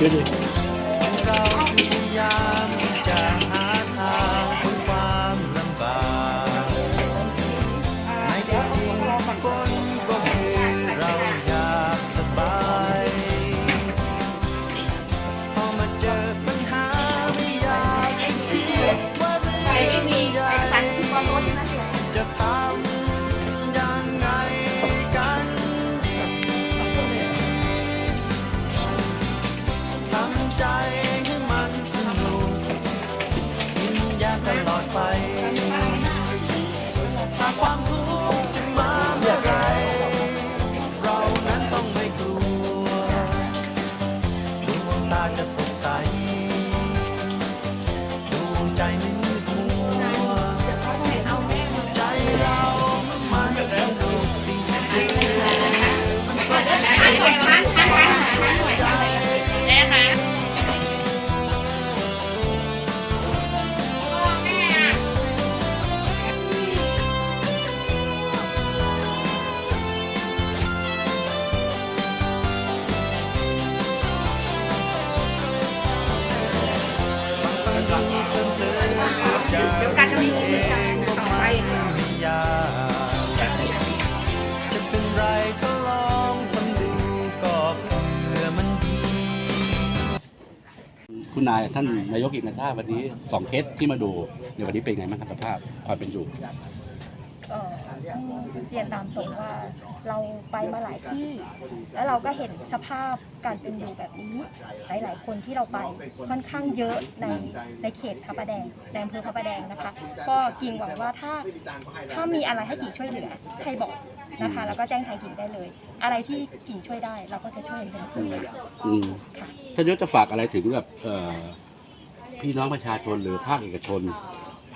ดูดิเราพยายามจะหาทางพ้นความลำบากในที่จริงฝนก็คือเราอยากสบายพอมาเจอปัญหาไม่อยากคิดว่าเรื่องใหญ่จะทำ รู้เองว่ามันไม่ยาจะเป็นไรถ้าลองทำดูก็เพื่อมันดี คุณนายท่านนายกอินทราวันนี้สองเคสที่มาดูในวันนี้เป็นไงบ้างครับสภาพความเป็นอยู่ เอ่อต้องเรียนตามตรงว่าเราไปมาหลายที่ แล้วเราก็เห็นสภาพการเป็นอยู่แบบนี้ หลาย ๆ คนที่เราไปค่อนข้างเยอะในในเขตพระประแดงในอำเภอพระประแดงนะคะ ก็กิ่งหวังว่าถ้าถ้ามีอะไรให้กิ่งช่วยเหลือให้บอกนะคะ แล้วก็แจ้งทางกิ่งได้เลย อะไรที่กิ่งช่วยได้ เราก็จะช่วยอย่างเต็มที่อืมค่ะ ท่านนายกจะฝากอะไรถึงแบบเอ่อพี่น้องประชาชนหรือภาคเอกชน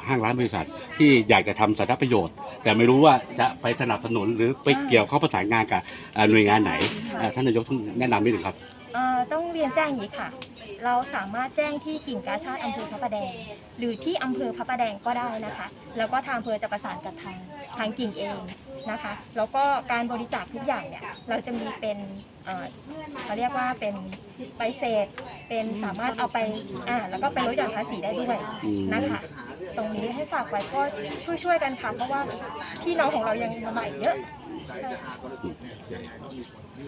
ห้างร้านบริษัทที่อยากจะทำสาธารณประโยชน์ แต่ไม่รู้ว่าจะไปสนับสนุนหรือไปเกี่ยวข้องประสานงานกับเอ่อหน่วยงานไหนเอ่อท่านนายกแนะนำนิดหนึ่งครับ เอ่อต้องเรียนแจ้งอย่างนี้ค่ะ เราสามารถแจ้งที่กิ่งกาชาติอำเภอพระประแดง หรือที่อำเภอพระประแดงก็ได้นะคะ แล้วก็ทางอำเภอจะประสานกับทางทางกิ่งเองนะคะ แล้วก็การบริจาคทุกอย่างเนี่ย เราจะมีเป็นเอ่อเขาเรียกว่าเป็นใบเสร็จเป็นสามารถเอาไปอ่าแล้วก็ไปลดหย่อนภาษีได้ด้วยนะคะ รงนี้ให้ฝากไว้ก็ช่วยๆกันค่ะเพราะว่าพี่น้องของเรายังมาใหม่เยอะ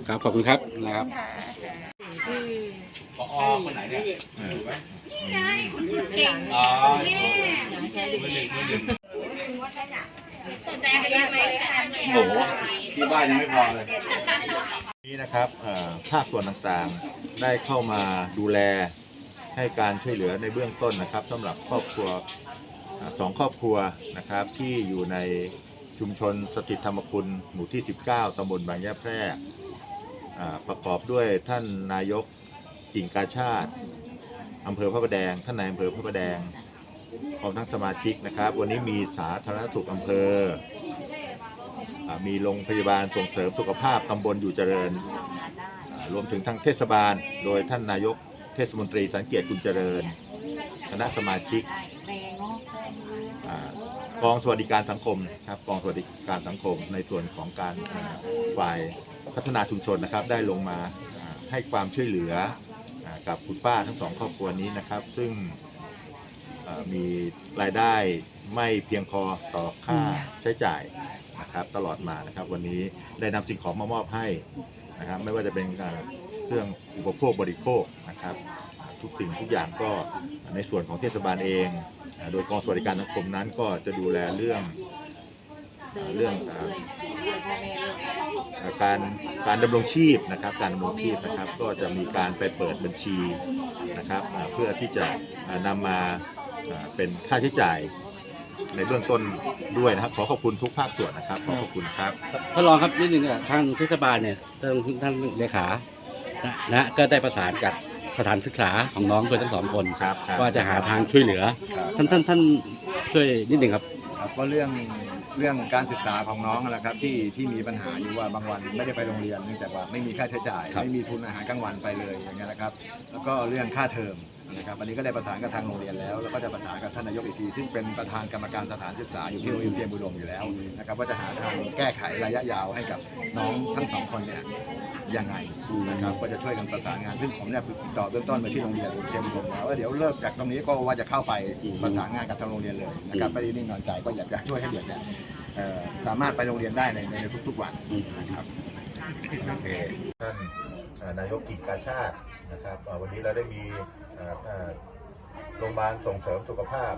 ครับขอบคุณครับนะครับค่ะพอคนไหนเนี่ยอ๋อมือหนึ่งมือหนึ่งสนใจอะไรยังไหมโอ้โหที่บ้านยังไม่พอเลยนี้นะครับเอ่อภาคส่วนต่างๆได้เข้ามาดูแลให้การช่วยเหลือในเบื้องต้นนะครับสำหรับครอบครัวอ่า สองครอบครัวนะครับที่อยู่ในชุมชนสถิตธรรมคุณหมู่ที่ 19ตำบลบางแยแพร่ประกอบด้วยท่านนายกกิ่งกาชาติอำเภอพระประแดง ท่านนายอำเภอพระประแดงพร้อมทั้งสมาชิกนะครับ วันนี้มีสาธารณสุขอำเภออมีโรงพยาบาลส่งเสริมสุขภาพตำบลอยู่เจริญอ่ารวมถึงทางเทศบาล โดยท่านนายกเทศมนตรีสังเกียรติคุณเจริญ คณะสมาชิก กองสวัสดิการสังคมครับกองสวัสดิการสังคมในส่วนของการอ่าฝ่ายพัฒนาชุมชนนะครับ ได้ลงมาอ่าให้ความช่วยเหลืออากับคุณป้าทั้งสองครอบครัวนี้นะครับ ซึ่งอ่ามีรายได้ไม่เพียงพอต่อค่าใช้จ่ายนะครับ ตลอดมานะครับ วันนี้ได้นำสิ่งของมามอบให้นะครับ ไม่ว่าจะเป็นอ่าเครื่องอุปโภคบริโภคนะครับอ่าทุกสิ่งทุกอย่างก็ในส่วนของเทศบาลเองอ่า โดยกองสวัสดิการสังคมนั้นก็จะดูแลเรื่องเรื่องการการดำรงชีพนะครับการดำรงชีพนะครับก็จะมีการไปเปิดบัญชีนะครับเพื่อที่จะอ่านำมาเป็นค่าใช้จ่ายในเบื้องต้นด้วยนะครับขอขอบคุณทุกภาคส่วนนะครับขอขอบคุณครับท่านรองครับนิดนึงอะทางเทศบาลเนี่ยทานท่านเลขานะนะก็ได้ประสานกับ สถานศึกษาของน้องด้วยทั้งสองคนครับครับ ว่าจะหาทางช่วยเหลือ ท่านท่านท่านช่วยนิดหนึ่งครับ ครับก็เรื่องเรื่องการศึกษาของน้องนั่นแหละครับที่ที่มีปัญหาอยู่ว่าบางวันไม่ได้ไปโรงเรียนเนื่องจากว่าไม่มีค่าใช้จ่าย ครับ ไม่มีทุนอาหารกลางวันไปเลยอย่างเงี้ยนะครับ แล้วก็เรื่องค่าเทอมนะครับวันนี้ก็ได้ประสานกับทางโรงเรียนแล้วแล้วก็จะประสานกับท่านนายกอีกทีซึ่งเป็นประธานกรรมการสถานศึกษาอยู่ที่โรงเรียนเตรียมบุดมอยู่แล้วนะครับว่าจะหาทางแก้ไขระยะยาวให้กับน้องทั้งสองคนเนี่ย ยังไงนะครับก็จะช่วยกันประสานงานซึ่งผมเนี่ยติดต่อเบื้องต้นไปที่โรงเรียนเตรียมบุดมแล้วว่าเดี๋ยวเลิกจากตรงนี้ก็ว่าจะเข้าไปประสานงานกับทางโรงเรียนเลยนะครับไม่ได้นิ่งนอนใจก็อยากจะช่วยให้เด็กเนี่ยเอ่อสามารถไปโรงเรียนได้ในในทุกๆวันนะครับโอเคท่านเอ่อนายกกิ่งกาชาตินะครับเอ่อวันนี้เราได้มีเอ่อเอ่อโรงพยาบาลส่งเสริมสุขภาพ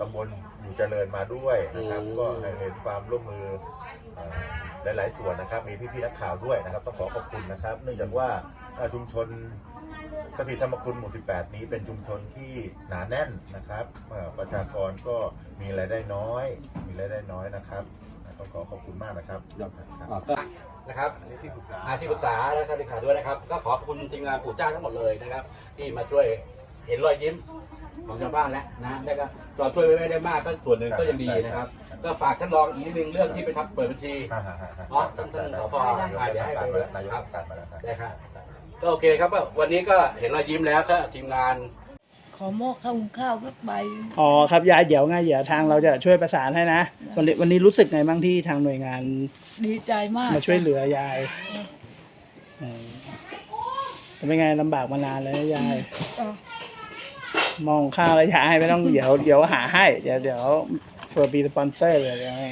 ตำบลอยู่เจริญมาด้วยนะครับโอ้ก็เห็นความร่วมมือเอ่อ หลาย ๆ ส่วนนะครับ มีพี่ ๆ นักข่าวด้วยนะครับ ต้องขอขอบคุณนะครับ เนื่องจากว่าเอ่อชุมชนสถิตธรรมคุณหมู่ 18 นี้เป็นชุมชนที่หนาแน่นนะครับเอ่อประชากรก็มีรายได้น้อย มีรายได้น้อยนะครับต้องขอขอบคุณมากนะครับครับอ่าก็นะครับอันนี้ที่ปรึกษาอาที่ปรึกษาและท่านเลขาด้วยนะครับ ก็ขอขอบคุณทีมงานปู่เจ้าทั้งหมดเลยนะครับ ที่มาช่วยเห็นรอยยิ้ม ของชาวบ้านแล้วนะได้ก็ตอนช่วยไม่ได้มากก็ส่วนหนึ่งก็ยังดีนะครับ ก็ฝากท่านรองอีกนิดนึงเรื่องที่ไปทำเปิดบัญชีอ่าฮะฮะฮะอ๋อท่านท่านผอนายกอ่าเดี๋ยวให้การไปมาแล้วนายกการมาแล้วครับได้ครับก็โอเคครับก็วันนี้ก็เห็นรอยยิ้มแล้วก็ทีมงานขอหม้อข้าวหุงข้าวสักใบอ๋อครับยายเดี๋ยวไงเดี๋ยวทางเราจะช่วยประสานให้นะวันนี้วันนี้รู้สึกไงบ้างที่ทางหน่วยงาน ดีใจมากมาช่วยเหลือยายอืมเป็นไงลำบากมานานแล้วนะยายอะ มองข้าวแล้วยายไม่ต้องเดี๋ยวเดี๋ยวหาให้ เดี๋ยวเดี๋ยวเผื่อมีสปอนเซอร์เลยเดี๋ยวให้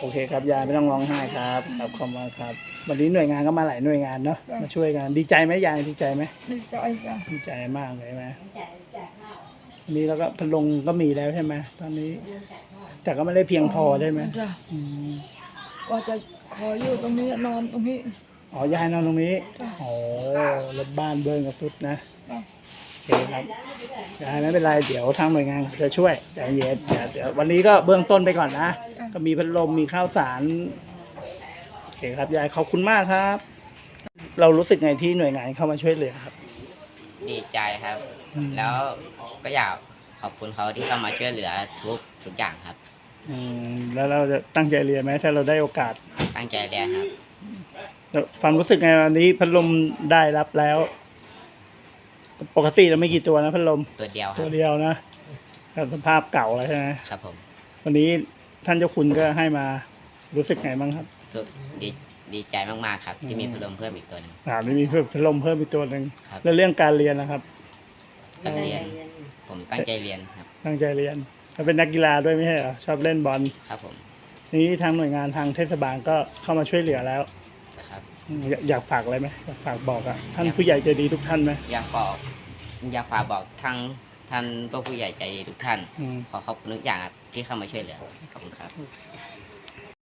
โอเคครับยายไม่ต้องร้องไห้ครับครับขอบคุณครับ วันนี้หน่วยงานก็มาหลายหน่วยงานเนาะมาช่วยกันดีใจไหมยายดีใจไหมดีใจจ้ะดีใจมากเลยไหมวันนี้แล้วก็พลงก็มีแล้วใช่ไหมตอนนี้ แต่ก็ไม่ได้เพียงพอได้ไหมจ้ะอืมว่าจะขออยู่ตรงนี้นอนตรงนี้อ๋อยายนอนตรงนี้จ้ะโอ้รถบ้านเบิ้งกับสุดนะจ้ะโอ เคครับยายไม่เป็นไรเดี๋ยวทางหน่วยงานจะช่วยใจเย็นเดี๋ยวเดี๋ยววันนี้ก็เบื้องต้นไปก่อนนะ ก็มีพัดลมมีข้าวสารโอเคครับยายขอบคุณมากครับ เรารู้สึกไงที่หน่วยงานเข้ามาช่วยเหลือครับ ดีใจครับ อืม แล้วก็อยากขอบคุณเขาที่เข้ามาช่วยเหลือทุกทุกอย่างครับ อืมแล้วเราจะตั้งใจเรียนไหมถ้าเราได้โอกาสตั้งใจเรียนครับ แล้วความรู้สึกไงวันนี้พัดลมได้รับแล้ว ปกติเราไม่กี่ตัวนะพัดลมตัวเดียวคตัรัวบเดียวนะแต่สภาพเก่าแล้วใช่ไหมครับผมวันนี้ท่านเจ้าคุณก็ให้มารู้สึกไงบ้างครับ สุดดีดีใจมากๆครับ ที่มีพัดลมเพิ่มอีกตัวหนึ่งถามไม่มีเพิ่มพัดลมเพิ่มอีกตัวหนึ่งครับ แล้วเรื่องการเรียนนะครับ ตั้งเรียน ผมตั้งใจเรียนครับตั้งใจเรียนแล้วเป็นนักกีฬาด้วยไม่ใช่เหรอชอบเล่นบอลครับผมทีนี้ทางหน่วยงานทางเทศบาลก็เข้ามาช่วยเหลือแล้ว ครับ อืมอยากอยากฝากอะไรไหมอยากฝากบอกอะท่านผู้ใหญ่ใจดีทุกท่านไหมอยากบอกอยากฝากบอกทั้งท่านผู้ใหญ่ใจดีทุกท่าน อืม ขอขอบคุณทุกอย่างครับที่เข้ามาช่วยเหลือขอบคุณครับ